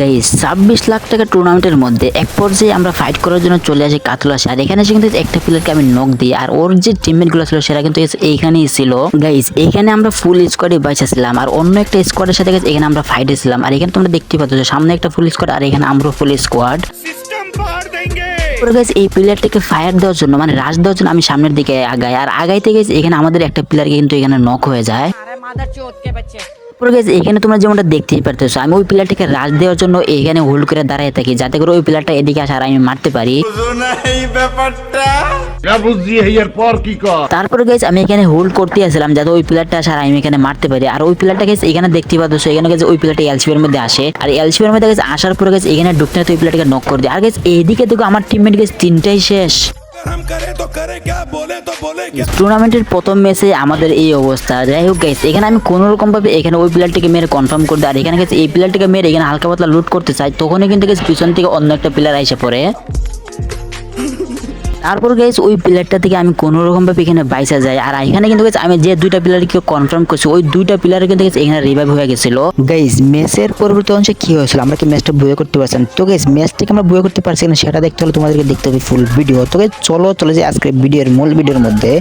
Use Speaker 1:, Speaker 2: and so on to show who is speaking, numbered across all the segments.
Speaker 1: Guys ছাব্বিশ লাখ টাকা টুর্নামেন্টের মধ্যে এক পর্যায়ে আমরা ফাইট করার জন্য চলে আসি কাতলা সার এখানে এসে কিন্তু একটা প্লেয়ারকে আমি নক দিই। আর ওর যে টিমমেটগুলো ছিল সেটা কিন্তু এইখানেই ছিল। গাইজ এখানে আমরা ফুল স্কোয়াডে বাইসেছিলাম আর অন্য একটা স্কোয়াডের সাথে এখানে আমরা ফাইটে ছিলাম। আর এখানে তোমরা দেখতে পাচ্ছ সামনে একটা ফুল স্কোয়াড আর এখানে আমরা ফুল স্কোয়াড এই প্লেয়ারটাকে ফায়ার দেওয়ার জন্য মানে রাজ দেওয়ার জন্য আমি সামনের দিকে আগাই। আর আগাইতে গেছি এখানে আমাদের একটা প্লেয়ারকে কিন্তু এখানে নক হয়ে যায়। পরে গেছে এখানে তোমরা যেমনটা দেখতেই পারতেছো আমি ওই প্লেয়ারটাকে রাজ দেওয়ার জন্য এখানে হোল্ড করে দাঁড়িয়ে থাকি যাতে করে ওই প্লেয়ারটা এদিকে আসার আমি মারতে পারি। তারপরে গেছে আমি এখানে হোল্ড করতে আসলাম যাতে ওই প্লেয়ারটা আসার আমি এখানে মারতে পারি। আর ওই প্লেয়ারটা গেছে এখানে দেখতে পাচ্ছ এখানে গেছে ওই প্লেয়ারটা এলসিপি এর মধ্যে আসে। আর এলসিপি এর মধ্যে গেছে আসার পরে গেছে এখানে ঢুকতে ওই প্লেয়ারটাকে নক করে দেয়। আর গেছে এইদিকে দেখো আমার টিমমেট গেছে তিনটাই শেষ। টুর্নামেন্টের প্রথম ম্যাচে আমাদের এই অবস্থা। যাই হোক গাইস এখানে আমি কোনো রকমভাবে এখানে ওই প্লেয়ারটিকে মেরে কনফার্ম করে আর এখানে গেছে এই প্লেয়ারটিকে মেরে এখানে হালকা পাতলা লুট করতে চাই, তখনই কিন্তু পিছন থেকে অন্য একটা প্লেয়ার এসে পড়ে। তারপর গাইস ওই প্লেয়ারটা থেকে আমি কোনো রকম ভাবে এখানে বাইসা যাই। আর এখানে কিন্তু আমি যে দুইটা প্লেয়ারকে কনফার্ম করছি, ওই দুইটা প্লেয়ার কিন্তু এখানে রিভাইভ হয়ে গেছিল। গেস মেসের পরবর্তী অংশে কি হয়েছিল? আমরা কি ম্যাচটা বয়ে করতে পারছেন তো গাইস ম্যাচটাকে আমরা বয়ে করতে পারছি না, সেটা দেখতে হলে তোমাদেরকে দেখতে হবে ফুল ভিডিও তো গেছে চলো, চলে যাই আজকে ভিডিওর মূল ভিডিওর মধ্যে।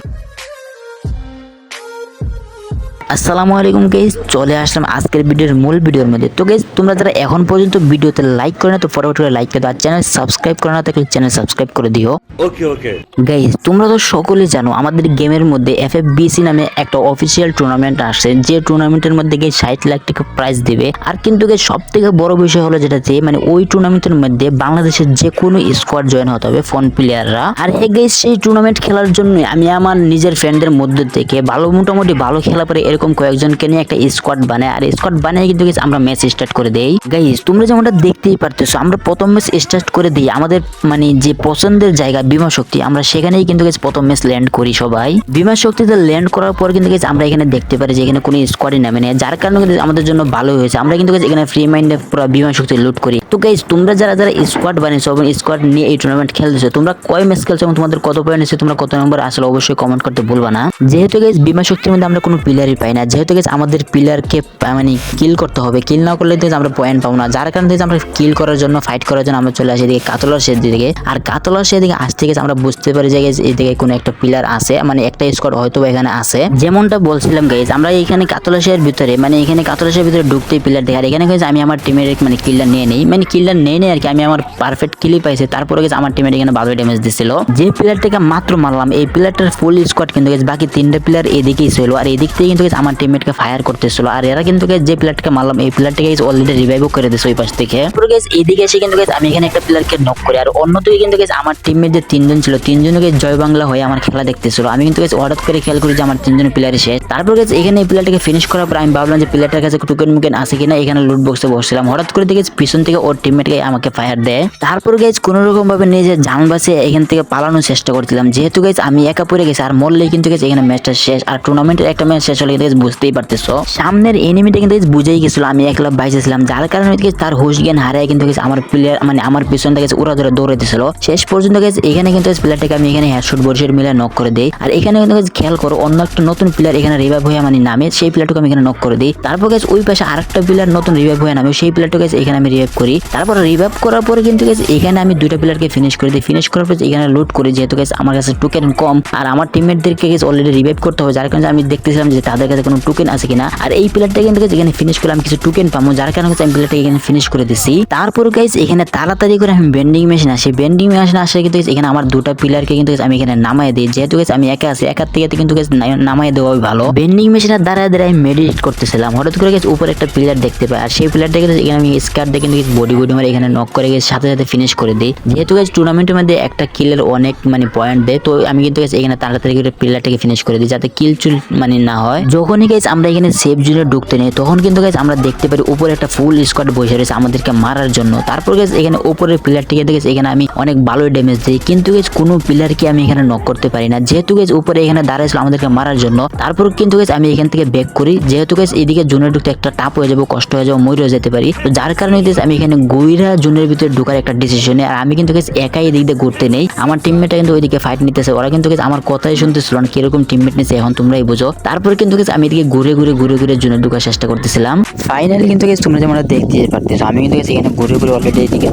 Speaker 1: আসসালামু আলাইকুম গেস চলে আসলাম আজকের ভিডিওর মূল ভিডিওর মধ্যে। তো গেস তোমরা যারা এখন পর্যন্ত ভিডিওতে লাইক করে না তো ফটোফট করে লাইক করে দাও। আর চ্যানেল সাবস্ক্রাইব করে না থাকলে চ্যানেল সাবস্ক্রাইব করে দিও।
Speaker 2: ওকে ওকে
Speaker 1: গাইস তোমরা তো সকলে জানো আমাদের গেমের মধ্যে এফ এফ নামে একটা অফিসিয়াল টুর্নামেন্ট আসছে। যে টুর্নামেন্টের মধ্যে গিয়ে ষাট লাখ টাকা প্রাইজ দেবে। আর কিন্তু গিয়ে সব থেকে বড় বিষয় হলো যেটা যে মানে ওই টুর্নামেন্টের মধ্যে বাংলাদেশের যে কোনো স্কোয়াড জয়েন হতে হবে ফোন প্লেয়াররা আর হে গেস সেই টুর্নামেন্ট খেলার জন্য আমি আমার নিজের ফ্রেন্ডের মধ্যে থেকে ভালো মোটামুটি ভালো খেলা পরে এরকম কয়েকজনকে নিয়ে একটা স্কোয়াড বানাই আর স্কোয়াড বানিয়ে কিন্তু আমরা ম্যাচ স্টার্ট করে দেই। গাইস তোমরা যেমনটা দেখতেই পারতেছো, আমরা প্রথম ম্যাচ স্টার্ট করে দিই আমাদের মানে যে পছন্দের জায়গা বিমা শক্তি, আমরা সেখানেই কিন্তু guys প্রথম ম্যাচ ল্যান্ড করি সবাই। বিমা শক্তিতে ল্যান্ড করার পর কিন্তু guys আমরা এখানে দেখতে পারি যে এখানে কোনো স্কোয়াডই নামে নেই। যার কারণে কিন্তু আমাদের জন্য ভালো হয়েছে। আমরা কিন্তু এখানে ফ্রি মাইন্ডে পুরো বিমা শক্তি লুট করি। তো গাইস তোমরা যারা যারা স্কোয়াড বানিয়েছো এবং স্কোয়াড নিয়ে এই টুর্নামেন্ট খেলতেছো, তোমরা কয় ম্যাচ খেলছো এবং তোমাদের কত পয়েন্ট এসেছে তোমরা কত নম্বর আসলে অবশ্যই কমেন্ট করতে ভুলবা না। যেহেতু গাইস বিমা শক্তির মধ্যে আমরা কোনো প্লেয়ারই পাই না, যেহেতু গাইস আমাদের প্লেয়ারকে মানে কিল করতে হবে। কিল না করলে তো আমরা পয়েন্ট পাবো না। যার কারণে আমরা কিল করার জন্য ফাইট করার জন্য আমরা চলে আসি এদিকে কাতলার শেষ দিকে। আর কাতলার শেষ দিকে আসতে গেছে আমরা বুঝতে পারি যে guys, এদিকে কোনো একটা প্লেয়ার আছে মানে একটা স্কোয়াড হয়তো এখানে আছে। যেমনটা বলছিলাম গাইজ আমরা এখানে কাতলাশের ভিতরে মানে এখানে কাতলাশের ভিতরে ঢুকতেই প্লেয়ার দেখে আর এখানে guys, আমি আমার টিমের মানে কিলটা নিয়ে নেই। মানে কিলটা নিয়ে নেই আর কি, আমি আমার পারফেক্ট কিলই পাইছি। তারপরে গেছে আমার টিমের এখানে ভালো ড্যামেজ দিছিল। যে প্লেয়ারটাকে মাত্র মারলাম, এই প্লেয়ারটার ফুল স্কোয়াড কিন্তু guys বাকি তিনটা প্লেয়ার এদিকেই ছিল। আর এদিক থেকে কিন্তু guys আমার টিমমেটকে ফায়ার করতেছিল। আর এরা কিন্তু guys যে প্লেয়ারটাকে মারলাম, এই প্লেয়ারটাকে গেছে অলরেডি রিভাইভও করে দিয়েছে ওই পাশ থেকে। তারপরে guys এদিকে এসে কিন্তু গেছে, আমি এখানে একটা প্লেয়ারকে নক করি। আর অন্যদিকে কিন্তু guys আমার টিমমেট যে তিনজন ছিল তিনজনকে জয় বাংলা হয়ে আমার খেলা দেখতেছিল। আমি কিন্তু guys হঠাৎ করে খেয়াল করি যে আমার তিনজন প্লেয়ার শেষ তারপর গেছে, এখানে এই প্লেয়ারটাকে ফিনিশ করার পর আমি ভাবলাম যে প্লেয়ারটার কাছে টুকেন মুকেন আছে কিনা, এখানে লুট বক্সে বসছিলাম। হঠাৎ করে দেখে পিছন থেকে ওর টিমমেটকে আমাকে ফায়ার দেয়। তারপর গাইজ কোনো রকম ভাবে নিজে জান বাঁচে এখান থেকে পালানোর চেষ্টা করছিলাম। যেহেতু গাইজ আমি একা পড়ে গেছি আর মরলেই কিন্তু গেছে এখানে ম্যাচটা শেষ। আর টুর্নামেন্টের একটা ম্যাচ শেষ হলে কিন্তু বুঝতেই পারতেছো। সামনের এনিমিটা কিন্তু বুঝেই গেছিল আমি একলা বাইসেছিলাম যার কারণে তার হুশ জ্ঞান হারায় কিন্তু guys আমার প্লেয়ার মানে আমার পিছন থেকে ওরা ধরে দৌড়ে দিছিল। শেষ পর্যন্ত গেছে এখানে কিন্তু প্লেয়ারটাকে আমি এখানে হেডশট বরিশের মিলে নক করে দিই। আর এখানে কিন্তু খেয়াল করো, অন্য একটা নতুন প্লেয়ার এখানে রিভাইভ হয়ে মানে নামে, সেই প্লেয়ারটাকে আমি এখানে নক করে দিই। তারপর গেছে ওই পাশে আরেকটা প্লেয়ার নতুন রিভাইভ হয়ে নামে, সেই প্লেয়ারটাকে এখানে আমি রিভাইভ করি। তারপর রিভাইভ করার পরে কিন্তু guys, এখানে আমি দুইটা প্লেয়ারকে ফিনিশ করে দিই। ফিনিশ করার পর এখানে লুট করি যেহেতু guys, আমার কাছে টোকেন কম, আর আমার টিমমেটদেরকে guys অলরেডি রিভাইভ করতে হবে। যার কারণে আমি দেখতেছিলাম যে তাদের কাছে কোনো টোকেন আছে কিনা। আর এই প্লেয়ারটা কিন্তু এখানে ফিনিশ করে আমি কিছু টোকেন পাবো। যার কারণে আমি প্লেয়ারটা এখানে ফিনিশ করে দিছি। তারপর গাইজ এখানে তাড়াতাড়ি করে আমি বেন্ডিং মেশিন আসি। বেন্ডিং মেশিন আসে কিন্তু এখানে আমার দুটো প্লেয়ারকে কিন্তু আমি এখানে নামাই দিই। যেহেতু guys, আমি একা আছি, একার থেকে কিন্তু না- নামাই দেওয়াই ভালো। বেন্ডিং মেশিনের দ্বারা দ্বারা আমি মেডিটেট করতেছিলাম। হঠাৎ করে গেছে উপরে একটা প্লেয়ার দেখতে পাই। আর সেই প্লেয়ারটা কিন্তু এখানে আমি স্কার দিয়ে কিন্তু বডি বডি মারে এখানে নক করে গেছে সাথে সাথে ফিনিশ করে দিই। যেহেতু গাইজ টুর্নামেন্টের মধ্যে একটা কিলের অনেক মানে পয়েন্ট দেয়, তো আমি কিন্তু guys এখানে তাড়াতাড়ি করে প্লেয়ারটাকে ফিনিশ করে দিই যাতে কিল চুল মানে না হয়। যখনই গাইজ আমরা এখানে সেফ জোনে ঢুকতে নেই, তখন কিন্তু গাইজ আমরা দেখতে পারি উপরে একটা ফুল স্কোয়াড বসে রয়েছে আমাদেরকে মারার জন্য। তারপর গেছে এখানে উপরের প্লেয়ারটিকে দেখেছি এখানে আমি অনেক ভালো ড্যামেজ দিই, কিন্তু গাইজ কোনো প্লেয়ারকে আমি এখানে নক করতে পারি না। যেহেতু গাইজ উপরে এখানে দাঁড়াইছিল আমাদেরকে মারার জন্য, তারপর কিন্তু গেছে আমি এখান থেকে ব্যাক করি। যেহেতু গাইজ এদিকে জুনে ঢুকতে একটা টাপ হয়ে যাব, কষ্ট হয়ে যাব মরেও যেতে পারি। তো যার কারণে guys আমি এখানে মানে গুইরা জোনের ভিতরে ঢোকার একটা ডিসিশনে আর আমি কিন্তু একাই এদিক দিয়ে ঘুরতে নেই। আমার টিমমেটটা কিন্তু ওইদিকে ফাইট নিতেছে। ওরা কিন্তু আমার কথাই শুনতেছিল না, কীরকম টিমমেট নিছে এখন তোমরাই বুঝো। তারপরে কিন্তু আমি এদিকে ঘুরে ঘুরে ঘুরে ঘুরে জোনে ঢোকার চেষ্টা করতেছিলাম। ফাইনালি কিন্তু তোমরা যেমন দেখতে পারতেছো, আমি কিন্তু এখানে ঘুরে ঘুরে অলরেডি এদিকে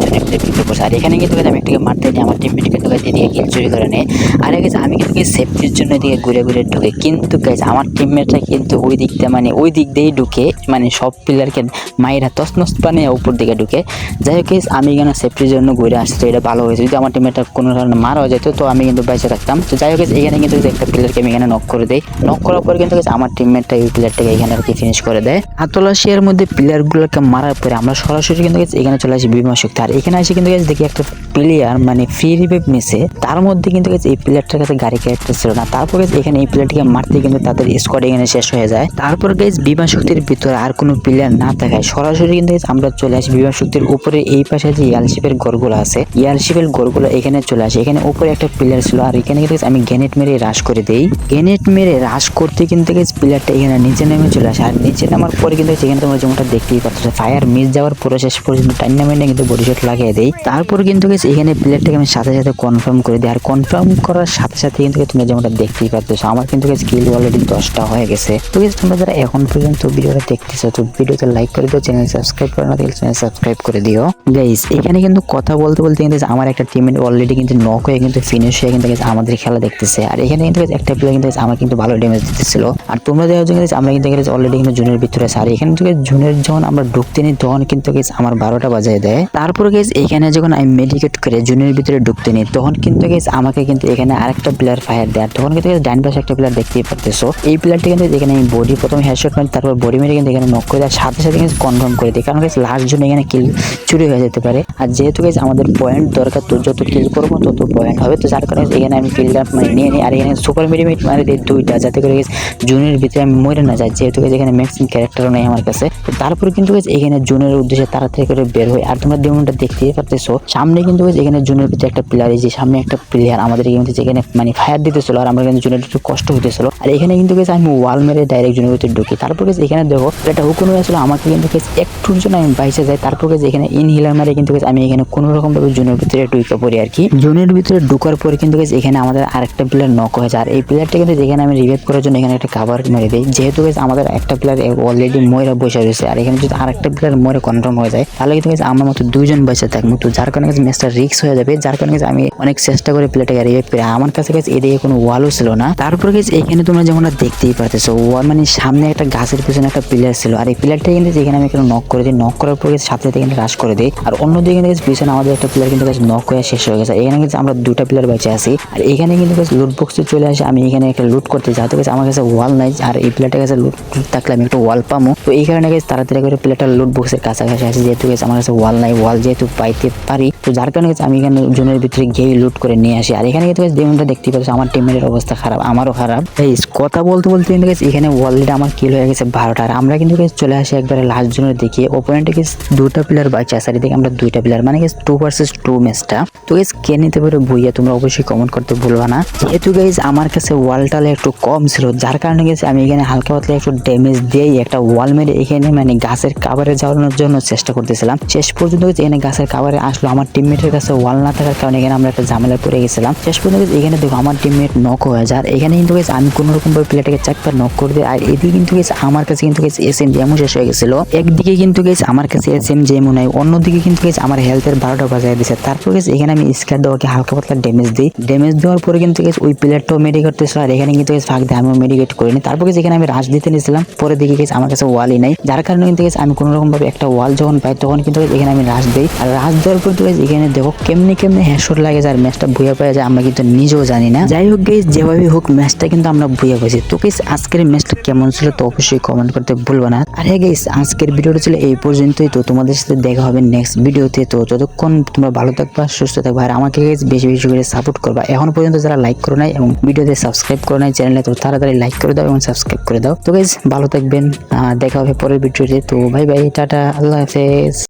Speaker 1: করছি আর এখানে কিন্তু আমি একটাকে মারতে নিয়ে আমার টিমমেট কিন্তু এদিকে কিল চুরি করে নেই আর আমি কিন্তু সেফটির জন্য এদিকে ঘুরে ঘুরে ঢুকে। কিন্তু guys আমার টিমমেটরা কিন্তু ওই দিকটা মানে ওই দিক দিয়েই ঢুকে। মানে সব প্লেয়ারকে মায়েরা তসনস বানিয়ে উপর দিকে ঢুকে। যাই হোক আমি এখানে সেফটির জন্য ঘুরে আসছি, তো এটা ভালো হয়েছে। যদি আমার টিমমেটটা কোনো কারণে মারা হয়ে যেত, তো আমি কিন্তু বেঁচে থাকতাম। তো যাই হোক এখানে কিন্তু একটা প্লেয়ারকে আমি এখানে নক করে দেই। নক করার পর কিন্তু আমার টিমমেটটা এই প্লেয়ারটাকে এখানে আর কি ফিনিশ করে দেয়। হাতলাশিয়ার মধ্যে প্লেয়ারগুলোকে মারার পরে আমরা সরাসরি কিন্তু এখানে চলে আসি বিমা শক্তি। আর এখানে এসে কিন্তু দেখি একটা প্লেয়ার মানে ফ্রি রিভাইভ নিছে। তার মধ্যে কিন্তু এই প্লেয়ারটার কাছে গাড়ি ক্যারেক্টার ছিল না। তারপর এখানে এই প্লেয়ারটিকে মারতে কিন্তু তাদের স্কোয়াড এখানে শেষ হয়ে যায়। তারপর গেছে বিমা শক্তির ভিতরে আর কোনো প্লেয়ার না থাকায় সরাসরি কিন্তু আমরা চলে আসি বিমা শক্তির উপরে এই পাশে যে ইয়ালশিপের ঘরগুলো আছে ইয়ালশিপের ঘরগুলো এখানে চলে আসে। এখানে উপরে একটা প্লেয়ার ছিল, আর এখানে কিন্তু আমি গ্যানেট মেরে রাশ করে দেই। গ্যানেট মেরে রাশ করতে কিন্তু প্লেয়ারটা এখানে নিচে নেমে চলে আসে, আর নিচে নামার পরে কিন্তু এখানে তোমরা যেমনটা দেখতেই পাচ্ছ ফায়ার মিস যাওয়ার পুরো শেষ পর্যন্ত টাইম নামে কিন্তু বডি শট লাগিয়ে দেই। তারপর কিন্তু এখানে প্লেয়ারটাকে আমি সাথে সাথে কনফার্ম করে দিই, আর কনফার্ম করার সাথে সাথে কিন্তু তোমরা যেমনটা দেখতেই পাচ্ছ, আমার কিন্তু স্কিল অলরেডি দশটা হয়ে গেছে। তো তোমরা যারা এখন পর্যন্ত ভিডিওটা দেখতেছো, তো ভিডিওতে লাইক করে দিও চ্যানেল সাবস্ক্রাইব করে না চ্যানেল সাবস্ক্রাইব করে দিও। গাইস এখানে কিন্তু কথা বলতে বলতে কিন্তু আমার একটা টিমের অলরেডি কিন্তু নক হয়ে কিন্তু ফিনিশ হয়ে কিন্তু আমাদের খেলা দেখতেছে। আর এখানে কিন্তু একটা প্লেয়ার কিন্তু আমার কিন্তু ভালো ড্যামেজ দিতেছিল। আর তোমরা দেখা যাচ্ছে আমরা কিন্তু অলরেডি কিন্তু জুনের ভিতরে আছে। আর এখানে guys জুনের যখন আমরা ঢুকতে নিই, তখন কিন্তু guys আমার বারোটা বাজায় দেয়। তারপর guys, এখানে যখন আমি মেডিকেট করে জুনের ভিতরে ঢুকতে নিই, তখন কিন্তু guys আমাকে কিন্তু এখানে আরেকটা প্লেয়ার ফায়ার দেয়। আর তখন কিন্তু ডান পাশে একটা প্লেয়ার দেখতেই পারতেছো। এই প্লেয়ারটি কিন্তু এখানে আমি বডি প্রথমে হেডশট মারি, তারপর বডি মেরে কিন্তু এখানে নক করে দেওয়ার সাথে সাথে কিন্তু কনফার্ম করে দিই কারণ guys লাস্ট জন্য এখানে কিল চুরি হয়ে যেতে পারে। আর যেহেতু guys আমাদের পয়েন্ট দরকার, তো যত কিল করব তত পয়েন্ট হবে। তো যার কারণে এখানে আমি কিলটা মানে নিয়ে নিই আর এখানে সুপার মিডিমেট মারি দিই দুইটা, যাতে করে guys জুনের ভিতরে আমি মরে না যাই। যেহেতু guys এখানে ম্যাক্সিমাম ক্যারেক্টারও নেই আমার কাছে। তো তারপর কিন্তু guys এখানে জুনের উদ্দেশ্যে তাড়াতাড়ি করে বের হয় আর তোমরা ডেমনটা দেখতেই পারতেছো, সামনে কিন্তু guys এখানে জুনের ভিতরে একটা প্লেয়ার যে, সামনে একটা প্লেয়ার আমাদের কিন্তু যেখানে মানে ফায়ার দিতেছিল। আর আমরা কিন্তু জুনের একটু কষ্ট হতেছিল। আর এখানে কিন্তু গেছে আমি ওয়াল মেরে ডাইরেক্ট জুনের ভিতরে ঢুকি। তারপর গেছে এখানে দেখো এটা হুকুন হয়েছিল আমাকে কিন্তু guys একটুর জন্য আমি বাইসে যাই। তারপর guys এখানে ইনহিলার মেরে কিন্তু আমি এখানে কোনো রকম ভাবে জুনের ভিতরে ঢুকে পড়ি আর কি। জুনের ভিতরে ঢুকার পরে কিন্তু এখানে আমাদের আরেকটা প্লেয়ার নক হয়ে যায় আর এই প্লেয়ারটা কিন্তু যেখানে আমি রিভাইভ করার জন্য এখানে একটা কাভার মেরে দিই। যেহেতু আমাদের একটা প্লেয়ার অলরেডি ময়রা বসে রয়েছে, আর এখানে যদি আরেকটা প্লেয়ার মরে কনফার্ম হয়ে যায়, তাহলে কিন্তু আমার মতো দুইজন বেঁচে থাকব। তো যার কারণে ম্যাচটা রিক্স হয়ে যাবে। যার কারণে আমি অনেক চেষ্টা করে প্লেয়ারটাকে রিভাইভ করে। আমার কাছে guys, এদিকে কোনো ওয়ালও ছিল না। তারপর এখানে তোমরা যেমন দেখতেই পারতেছো ওয়াল মানে সামনে একটা গাছের পিছনে একটা প্লেয়ার ছিল। আর এই প্লেয়ারটা কিন্তু যেখানে আমি এখানে নক করে দিই নক করার পরে সাথে সাথে রাশ করে দিই। আর অন্যদিকে কিন্তু পিছনে আমাদের একটা প্লেয়ার কিন্তু নক হয়ে শেষ হয়ে গেছে। এখানে কিন্তু আমরা দুটা প্লেয়ার বেঁচে আছি। আর এখানে কিন্তু লুট বক্সে চলে আসে। আমি এখানে একটা লুট করতে যাই তো আমার কাছে ওয়াল নাই, আর এই প্লেয়ারটার কাছে লুট থাকলে আমি একটা ওয়াল পামো। তো এই কারণে guys, তাড়াতাড়ি করে প্লেয়ারটা লুট বক্সের কাছাকাছি আছে যেহেতু গেছে আমার কাছে ওয়াল নাই ওয়াল যেহেতু পাইতে পারি। তো যার কারণে গেছে আমি এখানে জোনের ভিতরে গিয়ে লুট করে নিয়ে আসি। আর এখানে কিন্তু যেমনটা দেখতে পাচ্ছ, আমার টিমের অবস্থা খারাপ, আমারও খারাপ। এই কথা বলতে বলতে কিন্তু guys, এখানে অলরেডি আমার কিল হয়ে গেছে বারোটা। আর আমরা কিন্তু চলে আসি একবারে লাস্ট জোনের দিকে। ওপোনেন্টে guys দুটা প্লেয়ার আছে আর এদিকে আমরা দুইটা প্লেয়ার মানে guys টু ভার্সেস টু। ম্যাচটা তো guys, কে নিতে পারে বইয়া, তোমরা অবশ্যই কমেন্ট করতে ভুলবা না। যেহেতু গাইজ আমার কাছে ওয়ালটালে একটু কম ছিল, যার কারণে গেছে আমি এখানে হালকা পাতলা একটু ড্যামেজ দিয়েই একটা ওয়াল মেরে এখানে মানে গাছের কাভারে যাওয়ানোর জন্য চেষ্টা করতেছিলাম। শেষ পর্যন্ত এখানে গাছের কাভারে আসলো আমার টিমমেটের কাছে ওয়াল না থাকার কারণে এখানে আমরা একটা ঝামেলা পড়ে গেছিলাম। শেষ পর্যন্ত এখানে দেখো আমার টিমমেট নক হয়ে যায়। এখানে কিন্তু guys, আমি কোনো রকম ভাবে প্লেয়ারটাকে চাকবার নক করে দিই। আর এদিকে কিন্তু গেছে আমার কাছে কিন্তু গেছে এস এম যেমন শেষ হয়ে গেছিল। একদিকে কিন্তু guys, আমার কাছে এস এম যেমন নাই। অন্যদিকে কিন্তু guys, আমার হেলথের বারোটা বাজায় দিছে। তারপর guys, এখানে আমি স্কার দেওয়াকে হালকা পাতলা ড্যামেজ দিই। ড্যামেজ দেওয়ার পরে কিন্তু guys, ওই প্লেয়ারটাও মেডিকেট করতেছিল আর এখানে কিন্তু guys, ফাঁক দিয়ে আমিও মেডিকেট করিনি। তারপর guys, এখানে আমি রাশ দিতে নিয়েছিলাম। পরে দিকে guys, আমার কাছে ওয়ালই নাই। যার কারণে কিন্তু guys, আমি কোনো রকম ভাবে একটা ওয়াল যখন পাই, তখন কিন্তু এখানে আমি রাশ দিই। আর রাশ দেওয়ার পর তো এখানে দেখো কেমনি কেমনি হেডশট লাগে যায় আর ম্যাচটা ভুয়া পাওয়া যায়, আমরা কিন্তু নিজেও জানি না। যাই হোক গাইজ যেভাবে হোক ম্যাচটা কিন্তু আমরা ভুয়া পাইছি। তো গাইজ আজকের ম্যাচটা কেমন ছিল তো অবশ্যই কমেন্ট করতে ভুলবে না। আর হ্যাঁ গাইজ আজকের ভিডিওটা ছিল এই পর্যন্তই। তো তোমাদের সাথে দেখা হবে নেক্সট ভিডিওতে তো। যতক্ষণ তোমরা ভালো থাকবা, সুস্থ থাকবা, আর আমাকে বেশি বেশি করে সাপোর্ট করবা, এখন পর্যন্ত যারা লাইক করে নাই এবং ভিডিওতে সাবস্ক্রাইব করে নাই চ্যানেলে তো তাড়াতাড়ি লাইক করে দাও এবং সাবস্ক্রাইব করে দাও। তো গাইজ ভালো থাকবেন দেখা হবে পরের ভিডিওতে তো। ভাই ভাই টাটা, আল্লাহ হাফেজ।